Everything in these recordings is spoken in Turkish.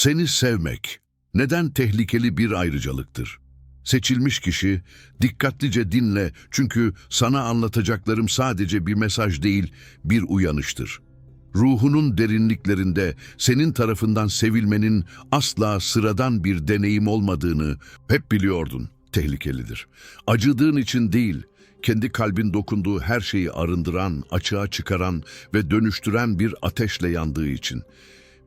Seni sevmek neden tehlikeli bir ayrıcalıktır? Seçilmiş kişi, dikkatlice dinle çünkü sana anlatacaklarım sadece bir mesaj değil, bir uyanıştır. Ruhunun derinliklerinde senin tarafından sevilmenin asla sıradan bir deneyim olmadığını hep biliyordun. Tehlikelidir. Acıdığın için değil, kendi kalbin dokunduğu her şeyi arındıran, açığa çıkaran ve dönüştüren bir ateşle yandığı için.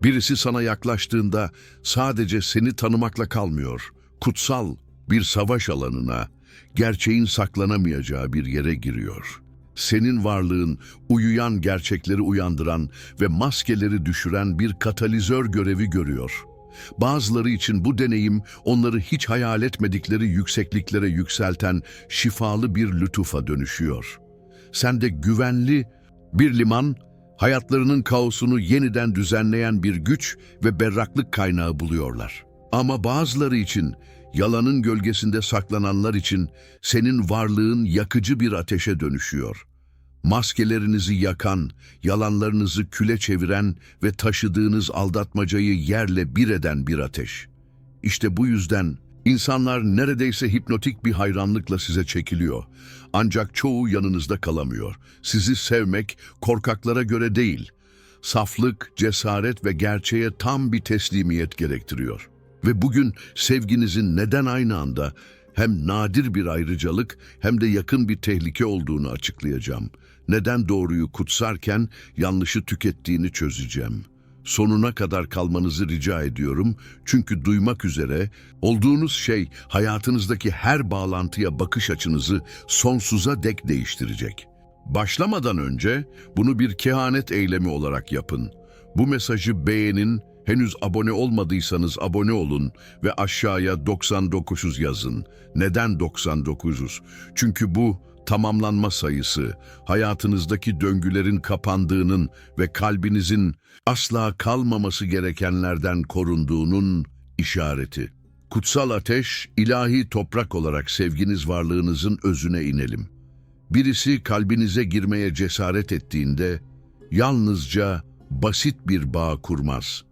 Birisi sana yaklaştığında sadece seni tanımakla kalmıyor. Kutsal bir savaş alanına, gerçeğin saklanamayacağı bir yere giriyor. Senin varlığın uyuyan gerçekleri uyandıran ve maskeleri düşüren bir katalizör görevi görüyor. Bazıları için bu deneyim onları hiç hayal etmedikleri yüksekliklere yükselten şifalı bir lütufa dönüşüyor. Sen de güvenli bir liman, hayatlarının kaosunu yeniden düzenleyen bir güç ve berraklık kaynağı buluyorlar. Ama bazıları için, yalanın gölgesinde saklananlar için senin varlığın yakıcı bir ateşe dönüşüyor. Maskelerinizi yakan, yalanlarınızı küle çeviren ve taşıdığınız aldatmacayı yerle bir eden bir ateş. İşte bu yüzden insanlar neredeyse hipnotik bir hayranlıkla size çekiliyor. Ancak çoğu yanınızda kalamıyor. Sizi sevmek korkaklara göre değil. Saflık, cesaret ve gerçeğe tam bir teslimiyet gerektiriyor. Ve bugün sevginizin neden aynı anda hem nadir bir ayrıcalık hem de yakın bir tehlike olduğunu açıklayacağım. Neden doğruyu kutsarken yanlışı tükettiğini çözeceğim. Sonuna kadar kalmanızı rica ediyorum çünkü duymak üzere olduğunuz şey hayatınızdaki her bağlantıya bakış açınızı sonsuza dek değiştirecek. Başlamadan önce bunu bir kehanet eylemi olarak yapın. Bu mesajı beğenin, henüz abone olmadıysanız abone olun ve aşağıya 99 yazın. Neden 99? Çünkü bu tamamlanma sayısı, hayatınızdaki döngülerin kapandığının ve kalbinizin asla kalmaması gerekenlerden korunduğunun işareti. Kutsal ateş, ilahi toprak olarak sevginiz varlığınızın özüne inelim. Birisi kalbinize girmeye cesaret ettiğinde yalnızca basit bir bağ kurmaz.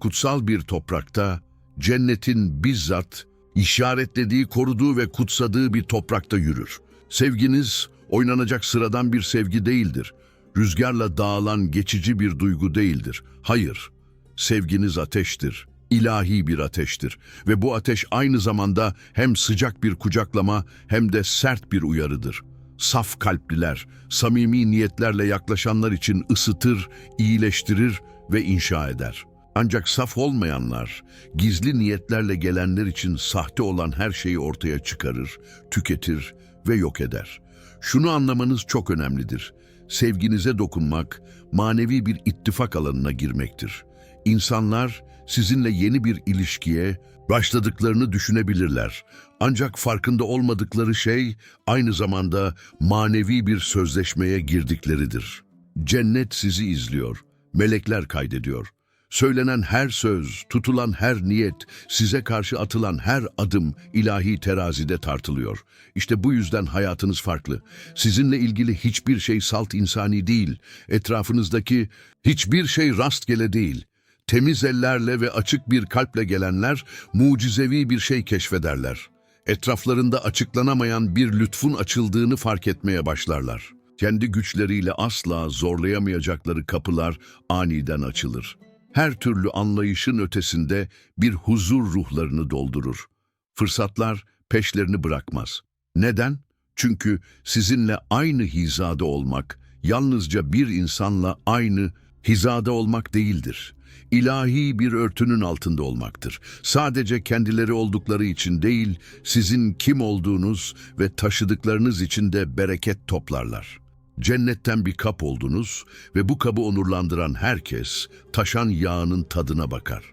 Kutsal bir toprakta cennetin bizzat işaretlediği, koruduğu ve kutsadığı bir toprakta yürür. Sevginiz oynanacak sıradan bir sevgi değildir. Rüzgarla dağılan geçici bir duygu değildir. Hayır, sevginiz ateştir. ilahi bir ateştir ve bu ateş aynı zamanda hem sıcak bir kucaklama hem de sert bir uyarıdır. Saf kalpliler, samimi niyetlerle yaklaşanlar için ısıtır, iyileştirir ve inşa eder. Ancak saf olmayanlar, gizli niyetlerle gelenler için sahte olan her şeyi ortaya çıkarır, tüketir ve yok eder. Şunu anlamanız çok önemlidir. Sevginize dokunmak, manevi bir ittifak alanına girmektir. İnsanlar sizinle yeni bir ilişkiye başladıklarını düşünebilirler. Ancak farkında olmadıkları şey aynı zamanda manevi bir sözleşmeye girdikleridir. Cennet sizi izliyor, melekler kaydediyor. Söylenen her söz, tutulan her niyet, size karşı atılan her adım ilahi terazide tartılıyor. İşte bu yüzden hayatınız farklı. Sizinle ilgili hiçbir şey salt insani değil. Etrafınızdaki hiçbir şey rastgele değil. Temiz ellerle ve açık bir kalple gelenler mucizevi bir şey keşfederler. Etraflarında açıklanamayan bir lütfun açıldığını fark etmeye başlarlar. Kendi güçleriyle asla zorlayamayacakları kapılar aniden açılır her türlü anlayışın ötesinde bir huzur ruhlarını doldurur. Fırsatlar peşlerini bırakmaz. Neden? Çünkü sizinle aynı hizada olmak, yalnızca bir insanla aynı hizada olmak değildir. İlahi bir örtünün altında olmaktır. Sadece kendileri oldukları için değil, sizin kim olduğunuz ve taşıdıklarınız için de bereket toplarlar. Cennetten bir kap oldunuz ve bu kabı onurlandıran herkes taşan yağının tadına bakar.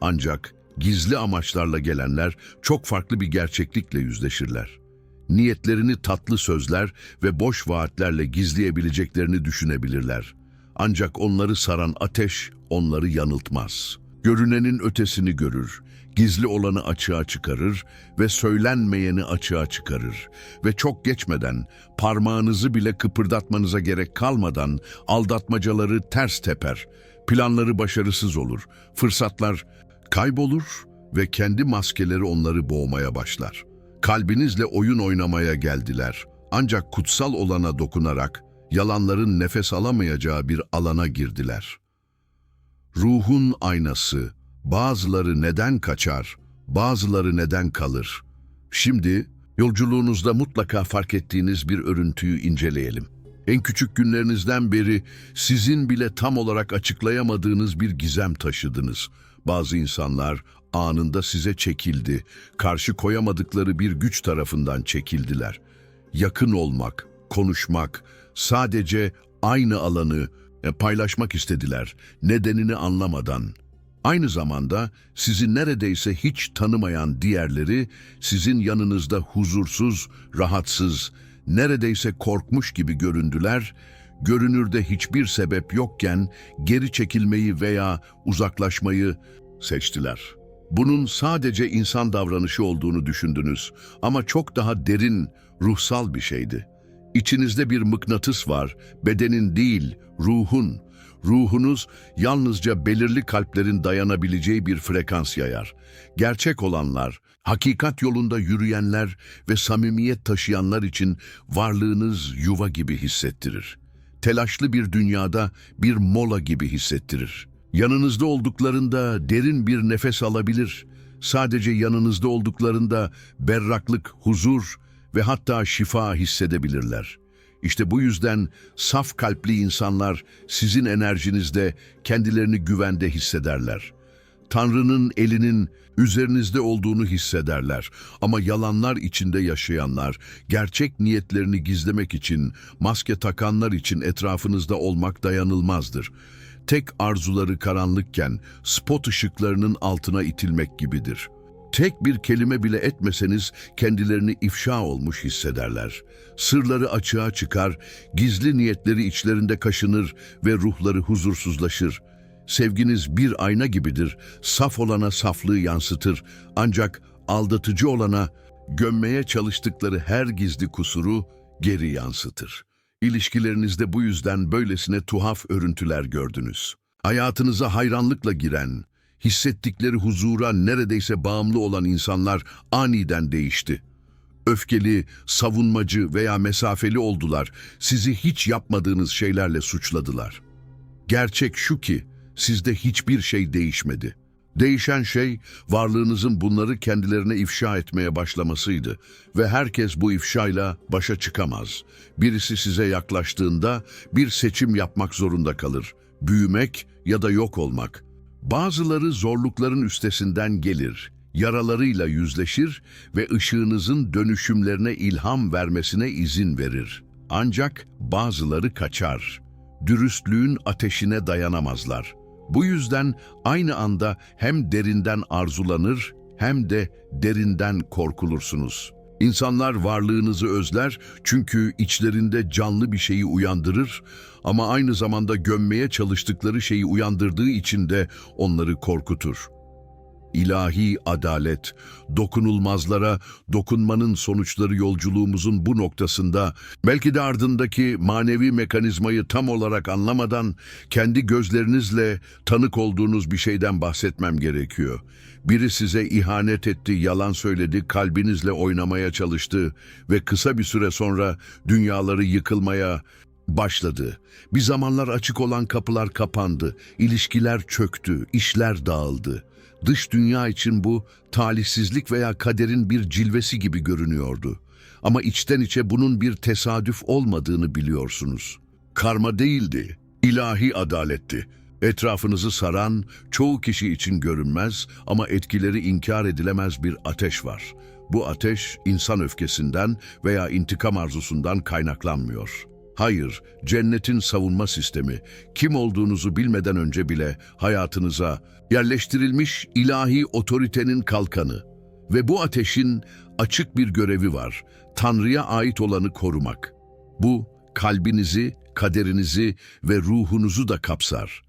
Ancak gizli amaçlarla gelenler çok farklı bir gerçeklikle yüzleşirler. Niyetlerini tatlı sözler ve boş vaatlerle gizleyebileceklerini düşünebilirler. Ancak onları saran ateş onları yanıltmaz. Görünenin ötesini görür, gizli olanı açığa çıkarır ve söylenmeyeni açığa çıkarır. Ve çok geçmeden, parmağınızı bile kıpırdatmanıza gerek kalmadan aldatmacaları ters teper, planları başarısız olur, fırsatlar kaybolur ve kendi maskeleri onları boğmaya başlar. Kalbinizle oyun oynamaya geldiler. Ancak kutsal olana dokunarak yalanların nefes alamayacağı bir alana girdiler. Ruhun aynası, bazıları neden kaçar, bazıları neden kalır? Şimdi yolculuğunuzda mutlaka fark ettiğiniz bir örüntüyü inceleyelim. En küçük günlerinizden beri sizin bile tam olarak açıklayamadığınız bir gizem taşıdınız. Bazı insanlar anında size çekildi, karşı koyamadıkları bir güç tarafından çekildiler. Yakın olmak, konuşmak, sadece aynı alanı e, paylaşmak istediler, nedenini anlamadan. Aynı zamanda sizi neredeyse hiç tanımayan diğerleri sizin yanınızda huzursuz, rahatsız, neredeyse korkmuş gibi göründüler, görünürde hiçbir sebep yokken geri çekilmeyi veya uzaklaşmayı seçtiler. Bunun sadece insan davranışı olduğunu düşündünüz ama çok daha derin, ruhsal bir şeydi. İçinizde bir mıknatıs var, bedenin değil, ruhun. Ruhunuz yalnızca belirli kalplerin dayanabileceği bir frekans yayar. Gerçek olanlar, hakikat yolunda yürüyenler ve samimiyet taşıyanlar için varlığınız yuva gibi hissettirir. Telaşlı bir dünyada bir mola gibi hissettirir. Yanınızda olduklarında derin bir nefes alabilir. Sadece yanınızda olduklarında berraklık, huzur ve hatta şifa hissedebilirler. İşte bu yüzden saf kalpli insanlar sizin enerjinizde kendilerini güvende hissederler. Tanrı'nın elinin üzerinizde olduğunu hissederler. Ama yalanlar içinde yaşayanlar, gerçek niyetlerini gizlemek için, maske takanlar için etrafınızda olmak dayanılmazdır. Tek arzuları karanlıkken spot ışıklarının altına itilmek gibidir. Tek bir kelime bile etmeseniz kendilerini ifşa olmuş hissederler. Sırları açığa çıkar, gizli niyetleri içlerinde kaşınır ve ruhları huzursuzlaşır. Sevginiz bir ayna gibidir, saf olana saflığı yansıtır ancak aldatıcı olana gömmeye çalıştıkları her gizli kusuru geri yansıtır. İlişkilerinizde bu yüzden böylesine tuhaf örüntüler gördünüz. Hayatınıza hayranlıkla giren, hissettikleri huzura neredeyse bağımlı olan insanlar aniden değişti. Öfkeli, savunmacı veya mesafeli oldular, sizi hiç yapmadığınız şeylerle suçladılar. Gerçek şu ki, sizde hiçbir şey değişmedi. Değişen şey, varlığınızın bunları kendilerine ifşa etmeye başlamasıydı ve herkes bu ifşayla başa çıkamaz. Birisi size yaklaştığında bir seçim yapmak zorunda kalır. Büyümek ya da yok olmak. Bazıları zorlukların üstesinden gelir, yaralarıyla yüzleşir ve ışığınızın dönüşümlerine ilham vermesine izin verir. Ancak bazıları kaçar. Dürüstlüğün ateşine dayanamazlar. Bu yüzden aynı anda hem derinden arzulanır hem de derinden korkulursunuz. İnsanlar varlığınızı özler çünkü içlerinde canlı bir şeyi uyandırır ama aynı zamanda gömmeye çalıştıkları şeyi uyandırdığı için de onları korkutur. İlahi adalet, dokunulmazlara dokunmanın sonuçları yolculuğumuzun bu noktasında belki de ardındaki manevi mekanizmayı tam olarak anlamadan kendi gözlerinizle tanık olduğunuz bir şeyden bahsetmem gerekiyor. Biri size ihanet etti, yalan söyledi, kalbinizle oynamaya çalıştı ve kısa bir süre sonra dünyaları yıkılmaya başladı. Bir zamanlar açık olan kapılar kapandı, ilişkiler çöktü, işler dağıldı. Dış dünya için bu talihsizlik veya kaderin bir cilvesi gibi görünüyordu. Ama içten içe bunun bir tesadüf olmadığını biliyorsunuz. Karma değildi, ilahi adaletti. Etrafınızı saran, çoğu kişi için görünmez ama etkileri inkar edilemez bir ateş var. Bu ateş insan öfkesinden veya intikam arzusundan kaynaklanmıyor. Hayır, cennetin savunma sistemi, kim olduğunuzu bilmeden önce bile hayatınıza yerleştirilmiş ilahi otoritenin kalkanı. Ve bu ateşin açık bir görevi var, Tanrı'ya ait olanı korumak. Bu, kalbinizi, kaderinizi ve ruhunuzu da kapsar.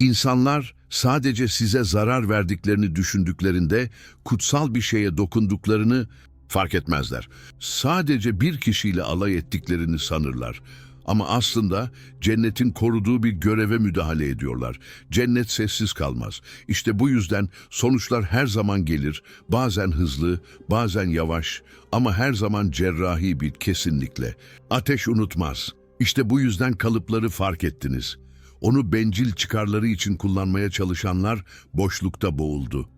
İnsanlar sadece size zarar verdiklerini düşündüklerinde kutsal bir şeye dokunduklarını fark etmezler. Sadece bir kişiyle alay ettiklerini sanırlar. Ama aslında cennetin koruduğu bir göreve müdahale ediyorlar. Cennet sessiz kalmaz. İşte bu yüzden sonuçlar her zaman gelir. Bazen hızlı, bazen yavaş ama her zaman cerrahi bir kesinlikle. Ateş unutmaz. İşte bu yüzden kalıpları fark ettiniz. Onu bencil çıkarları için kullanmaya çalışanlar boşlukta boğuldu.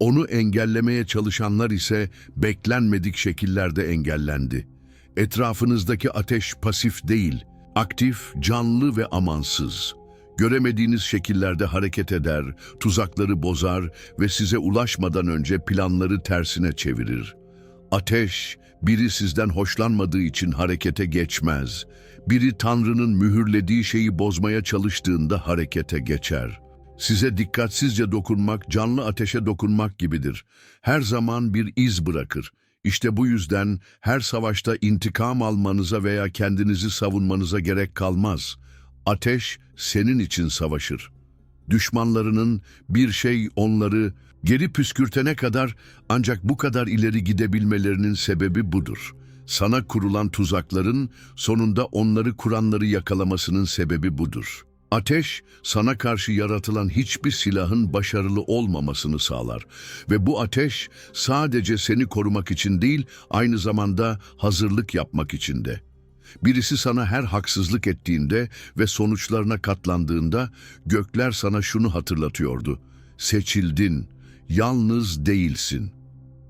Onu engellemeye çalışanlar ise beklenmedik şekillerde engellendi. Etrafınızdaki ateş pasif değil, aktif, canlı ve amansız. Göremediğiniz şekillerde hareket eder, tuzakları bozar ve size ulaşmadan önce planları tersine çevirir. Ateş, biri sizden hoşlanmadığı için harekete geçmez. Biri Tanrı'nın mühürlediği şeyi bozmaya çalıştığında harekete geçer. Size dikkatsizce dokunmak, canlı ateşe dokunmak gibidir. Her zaman bir iz bırakır. İşte bu yüzden her savaşta intikam almanıza veya kendinizi savunmanıza gerek kalmaz. Ateş senin için savaşır. Düşmanlarının bir şey onları geri püskürtene kadar ancak bu kadar ileri gidebilmelerinin sebebi budur. Sana kurulan tuzakların sonunda onları kuranları yakalamasının sebebi budur. Ateş, sana karşı yaratılan hiçbir silahın başarılı olmamasını sağlar. Ve bu ateş sadece seni korumak için değil, aynı zamanda hazırlık yapmak için de. Birisi sana her haksızlık ettiğinde ve sonuçlarına katlandığında gökler sana şunu hatırlatıyordu. Seçildin, yalnız değilsin.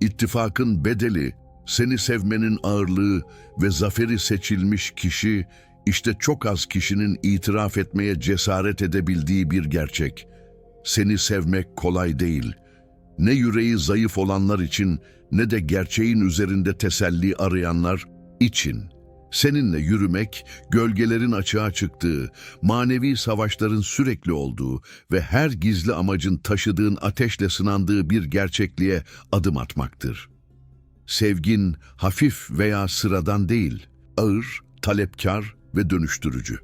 İttifakın bedeli, seni sevmenin ağırlığı ve zaferi seçilmiş kişi, işte çok az kişinin itiraf etmeye cesaret edebildiği bir gerçek. Seni sevmek kolay değil. Ne yüreği zayıf olanlar için ne de gerçeğin üzerinde teselli arayanlar için. Seninle yürümek, gölgelerin açığa çıktığı, manevi savaşların sürekli olduğu ve her gizli amacın taşıdığın ateşle sınandığı bir gerçekliğe adım atmaktır. Sevgin hafif veya sıradan değil, ağır, talepkar ve dönüştürücü.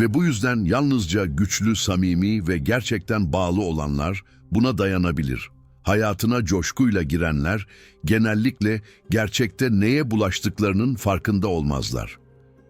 Ve bu yüzden yalnızca güçlü, samimi ve gerçekten bağlı olanlar buna dayanabilir. Hayatına coşkuyla girenler genellikle gerçekte neye bulaştıklarının farkında olmazlar.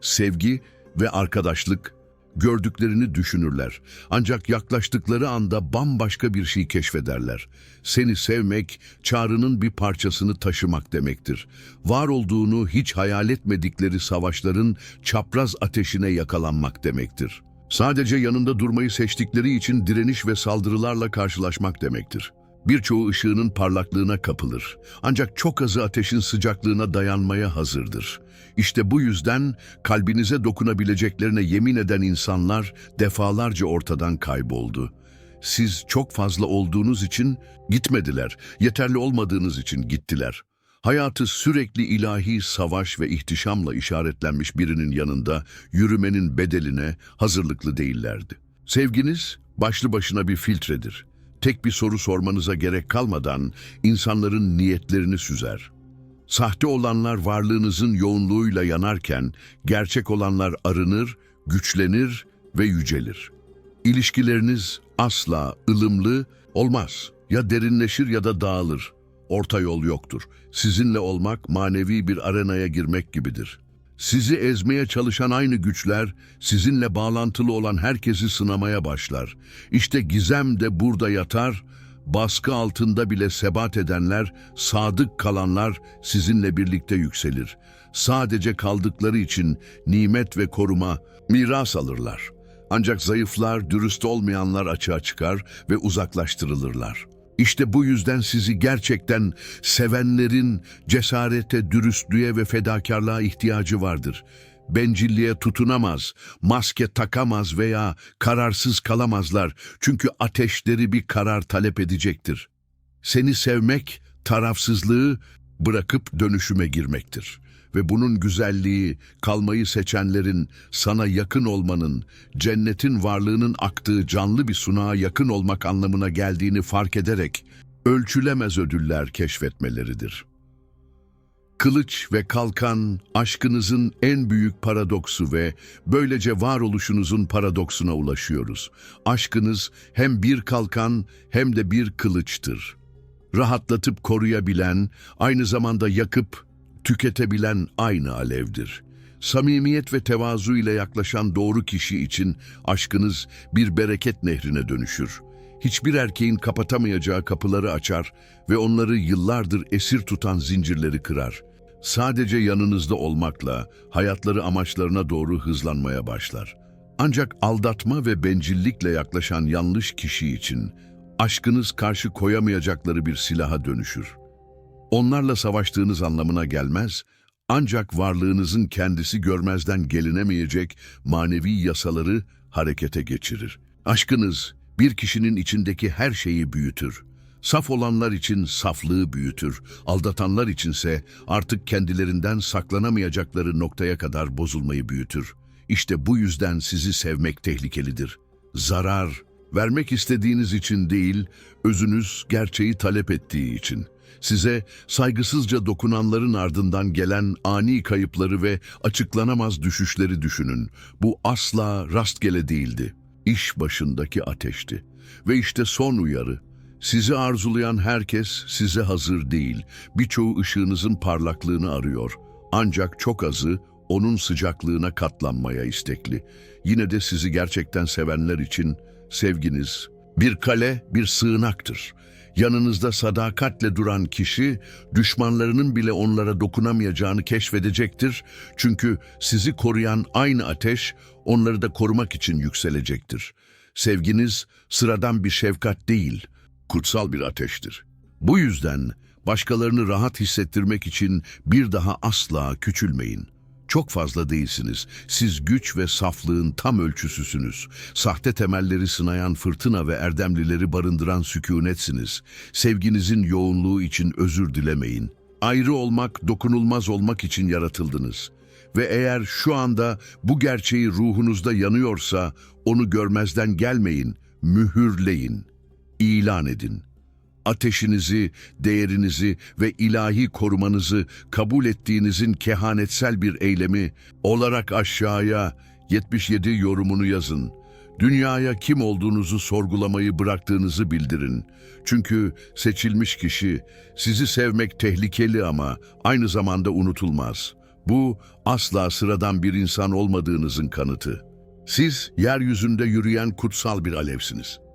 Sevgi ve arkadaşlık gördüklerini düşünürler. Ancak yaklaştıkları anda bambaşka bir şey keşfederler. Seni sevmek, çağrının bir parçasını taşımak demektir. Var olduğunu hiç hayal etmedikleri savaşların çapraz ateşine yakalanmak demektir. Sadece yanında durmayı seçtikleri için direniş ve saldırılarla karşılaşmak demektir. Birçoğu ışığının parlaklığına kapılır. Ancak çok azı ateşin sıcaklığına dayanmaya hazırdır. İşte bu yüzden kalbinize dokunabileceklerine yemin eden insanlar defalarca ortadan kayboldu. Siz çok fazla olduğunuz için gitmediler, yeterli olmadığınız için gittiler. Hayatı sürekli ilahi savaş ve ihtişamla işaretlenmiş birinin yanında yürümenin bedeline hazırlıklı değillerdi. Sevginiz başlı başına bir filtredir. Tek bir soru sormanıza gerek kalmadan insanların niyetlerini süzer. Sahte olanlar varlığınızın yoğunluğuyla yanarken gerçek olanlar arınır, güçlenir ve yücelir. İlişkileriniz asla ılımlı olmaz. Ya derinleşir ya da dağılır. Orta yol yoktur. Sizinle olmak manevi bir arenaya girmek gibidir. Sizi ezmeye çalışan aynı güçler, sizinle bağlantılı olan herkesi sınamaya başlar. İşte gizem de burada yatar, baskı altında bile sebat edenler, sadık kalanlar sizinle birlikte yükselir. Sadece kaldıkları için nimet ve koruma, miras alırlar. Ancak zayıflar, dürüst olmayanlar açığa çıkar ve uzaklaştırılırlar. İşte bu yüzden sizi gerçekten sevenlerin cesarete, dürüstlüğe ve fedakarlığa ihtiyacı vardır. Bencilliğe tutunamaz, maske takamaz veya kararsız kalamazlar. Çünkü ateşleri bir karar talep edecektir. Seni sevmek, tarafsızlığı bırakıp dönüşüme girmektir. Ve bunun güzelliği, kalmayı seçenlerin, sana yakın olmanın, cennetin varlığının aktığı canlı bir sunağa yakın olmak anlamına geldiğini fark ederek, ölçülemez ödüller keşfetmeleridir. Kılıç ve kalkan, aşkınızın en büyük paradoksu ve böylece varoluşunuzun paradoksuna ulaşıyoruz. Aşkınız hem bir kalkan hem de bir kılıçtır. Rahatlatıp koruyabilen, aynı zamanda yakıp tüketebilen aynı alevdir. Samimiyet ve tevazu ile yaklaşan doğru kişi için aşkınız bir bereket nehrine dönüşür. Hiçbir erkeğin kapatamayacağı kapıları açar ve onları yıllardır esir tutan zincirleri kırar. Sadece yanınızda olmakla hayatları amaçlarına doğru hızlanmaya başlar. Ancak aldatma ve bencillikle yaklaşan yanlış kişi için aşkınız karşı koyamayacakları bir silaha dönüşür. Onlarla savaştığınız anlamına gelmez, ancak varlığınızın kendisi görmezden gelinemeyecek manevi yasaları harekete geçirir. Aşkınız bir kişinin içindeki her şeyi büyütür. Saf olanlar için saflığı büyütür, aldatanlar içinse artık kendilerinden saklanamayacakları noktaya kadar bozulmayı büyütür. İşte bu yüzden sizi sevmek tehlikelidir. Zarar, vermek istediğiniz için değil, özünüz gerçeği talep ettiği için. Size saygısızca dokunanların ardından gelen ani kayıpları ve açıklanamaz düşüşleri düşünün. Bu asla rastgele değildi. İş başındaki ateşti. Ve işte son uyarı. Sizi arzulayan herkes size hazır değil. Birçoğu ışığınızın parlaklığını arıyor. Ancak çok azı onun sıcaklığına katlanmaya istekli. Yine de sizi gerçekten sevenler için sevginiz bir kale, bir sığınaktır. Yanınızda sadakatle duran kişi, düşmanlarının bile onlara dokunamayacağını keşfedecektir. Çünkü sizi koruyan aynı ateş, onları da korumak için yükselecektir. Sevginiz sıradan bir şefkat değil, kutsal bir ateştir. Bu yüzden başkalarını rahat hissettirmek için bir daha asla küçülmeyin. Çok fazla değilsiniz. Siz güç ve saflığın tam ölçüsüsünüz. Sahte temelleri sınayan fırtına ve erdemlileri barındıran sükunetsiniz. Sevginizin yoğunluğu için özür dilemeyin. Ayrı olmak, dokunulmaz olmak için yaratıldınız. Ve eğer şu anda bu gerçeği ruhunuzda yanıyorsa onu görmezden gelmeyin, mühürleyin, ilan edin ateşinizi, değerinizi ve ilahi korumanızı kabul ettiğinizin kehanetsel bir eylemi olarak aşağıya 77 yorumunu yazın. Dünyaya kim olduğunuzu sorgulamayı bıraktığınızı bildirin. Çünkü seçilmiş kişi sizi sevmek tehlikeli ama aynı zamanda unutulmaz. Bu asla sıradan bir insan olmadığınızın kanıtı. Siz yeryüzünde yürüyen kutsal bir alevsiniz.